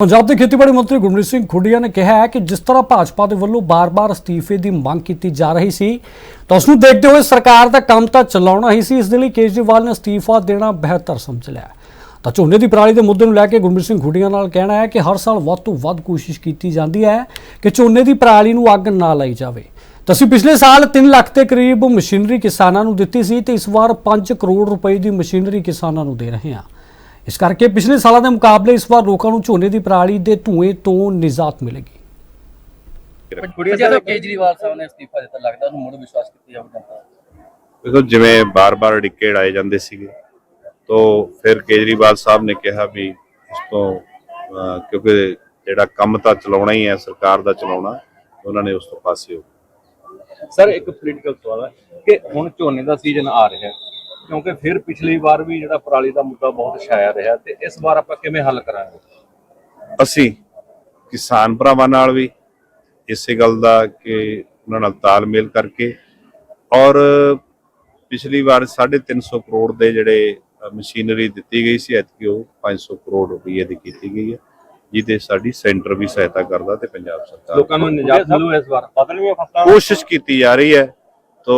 ਪੰਜਾਬ ਦੇ ਖੇਤੀਬਾੜੀ ਮੰਤਰੀ ਗੁਰਮੀਤ ਸਿੰਘ ਖੁੱਡੀਆ ਨੇ ਕਿਹਾ ਹੈ ਕਿ ਜਿਸ ਤਰ੍ਹਾਂ ਭਾਜਪਾ ਦੇ ਵੱਲੋਂ ਬਾਰ-ਬਾਰ ਅਸਤੀਫੇ ਦੀ ਮੰਗ ਕੀਤੀ ਜਾ ਰਹੀ ਸੀ, ਤਾਂ ਉਸ ਨੂੰ ਦੇਖਦੇ ਹੋਏ ਸਰਕਾਰ ਦਾ ਕੰਮ ਤਾਂ ਚਲਾਉਣਾ ਹੀ ਸੀ, ਇਸ ਦੇ ਲਈ ਕੇਜਰੀਵਾਲ ਨੇ ਅਸਤੀਫਾ ਦੇਣਾ ਬਿਹਤਰ ਸਮਝ ਲਿਆ। ਤਾਂ ਝੋਨੇ ਦੀ ਪਰਾਲੀ ਦੇ ਮੁੱਦੇ ਨੂੰ ਲੈ ਕੇ ਗੁਰਮੀਤ ਸਿੰਘ ਖੁੱਡੀਆ ਨਾਲ ਕਹਿਣਾ ਹੈ ਕਿ ਹਰ ਸਾਲ ਵੱਧ ਤੋਂ ਵੱਧ ਕੋਸ਼ਿਸ਼ ਕੀਤੀ ਜਾਂਦੀ ਹੈ ਕਿ ਝੋਨੇ ਦੀ ਪਰਾਲੀ ਨੂੰ ਅੱਗ ਨਾ ਲਾਈ ਜਾਵੇ। ਤਾਂ ਅਸੀਂ ਪਿਛਲੇ ਸਾਲ 3 ਲੱਖ ਦੇ ਕਰੀਬ ਮਸ਼ੀਨਰੀ ਕਿਸਾਨਾਂ ਨੂੰ ਦਿੱਤੀ ਸੀ, ਤੇ ਇਸ ਵਾਰ 5 ਕਰੋੜ ਰੁਪਏ ਦੀ ਮਸ਼ੀਨਰੀ ਕਿਸਾਨਾਂ ਨੂੰ ਦੇ ਰਹੇ ਹਾਂ। ਇਸ ਕਰਕੇ ਪਿਛਲੇ ਸਾਲਾਂ ਦੇ ਮੁਕਾਬਲੇ ਇਸ ਵਾਰ ਲੋਕਾਂ ਨੂੰ ਝੋਨੇ ਦੀ ਪਰਾਲੀ ਦੇ ਧੂਏ ਤੋਂ ਨਿਜਾਤ ਮਿਲੇਗੀ। ਜਦੋਂ ਕੇਜਰੀਵਾਲ ਸਾਹਿਬ ਨੇ ਅਸਤੀਫਾ ਦਿੱਤਾ ਲੱਗਦਾ ਉਹਨੂੰ ਮੁੜ ਵਿਸ਼ਵਾਸ ਕੀਤੀ ਜਾਊ ਜਨਤਾ ਦੇਖੋ ਜਿਵੇਂ ਬਾਰ-ਬਾਰ ਡਿੱਕੇ ਢਾਏ ਜਾਂਦੇ ਸੀਗੇ ਤੋਂ ਫਿਰ ਕੇਜਰੀਵਾਲ ਸਾਹਿਬ ਨੇ ਕਿਹਾ ਵੀ ਇਸ ਤੋਂ ਕਿਉਂਕਿ ਜਿਹੜਾ ਕੰਮ ਤਾਂ ਚਲਾਉਣਾ ਹੀ ਹੈ ਸਰਕਾਰ ਦਾ ਚਲਾਉਣਾ ਉਹਨਾਂ ਨੇ ਉਸ ਤੋਂ ਪਾਸੇ ਹੋ ਸਰ ਇੱਕ ਪੋਲੀਟੀਕਲ ਸਵਾਲ ਹੈ ਕਿ ਹੁਣ ਝੋਨੇ ਦਾ ਸੀਜ਼ਨ ਆ ਰਿਹਾ ਹੈ ਕਿਉਂਕਿ ਫਿਰ ਪਿਛਲੀ ਵਾਰ ਵੀ ਜਿਹੜਾ ਪਰਾਲੀ ਦਾ ਮੁੱਦਾ ਬਹੁਤ ਛਾਇਆ ਰਿਹਾ ਤੇ ਇਸ ਵਾਰ ਆਪਾਂ ਕਿਵੇਂ ਹੱਲ ਕਰਾਂਗੇ? ਅਸੀਂ ਕਿਸਾਨ ਭਰਾਵਾਂ ਨਾਲ ਵੀ ਇਸੇ ਗੱਲ ਦਾ ਕਿ ਉਹਨਾਂ ਨਾਲ ਤਾਲਮੇਲ ਕਰਕੇ ਔਰ ਪਿਛਲੀ ਵਾਰ 350 ਕਰੋੜ ਦੇ ਜਿਹੜੇ ਮਸ਼ੀਨਰੀ ਦਿੱਤੀ ਗਈ ਸੀ ਐਤਕੀ ਉਹ 500 ਕਰੋੜ ਰੁਪਏ ਦੀ ਕੀਤੀ ਗਈ ਹੈ ਜਿਹਦੇ ਸਾਡੀ ਸੈਂਟਰ ਵੀ ਸਹਾਇਤਾ ਕਰਦਾ ਤੇ ਪੰਜਾਬ ਸਰਕਾਰ ਲੋਕਾਂ ਨੂੰ ਨਿਜਾਤ ਮਿਲੂ ਇਸ ਵਾਰ? ਬਦਲਵੀਆਂ ਫਸਲਾਂ ਕੋਸ਼ਿਸ਼ ਕੀਤੀ ਜਾ ਰਹੀ ਹੈ ਤੋ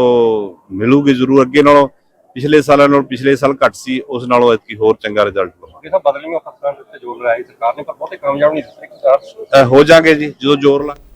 ਮਿਲੂਗੀ ਜ਼ਰੂਰ ਅੱਗੇ ਨਾਲੋਂ। ਪਿਛਲੇ ਸਾਲਾਂ ਨਾਲੋਂ ਪਿਛਲੇ ਸਾਲ ਘੱਟ ਸੀ ਉਸ ਨਾਲੋਂ ਐਤਕੀ ਹੋਰ ਚੰਗਾ ਰਿਜ਼ਲਟ ਲਵਾਂਗੇ ਇਹ ਤਾਂ ਬਦਲਵੀਆਂ ਫਸਲਾਂ ਦੇ ਉੱਤੇ ਜ਼ੋਰ ਲਾਇਆ ਸਰਕਾਰ ਨੇ ਪਰ ਬਹੁਤੇ ਕਾਮਯਾਬ ਨਹੀਂ ਦਿੱਤੇ ਹੋ ਜਾਗੇ ਜੀ ਜਦੋਂ ਜ਼ੋਰ ਲਾ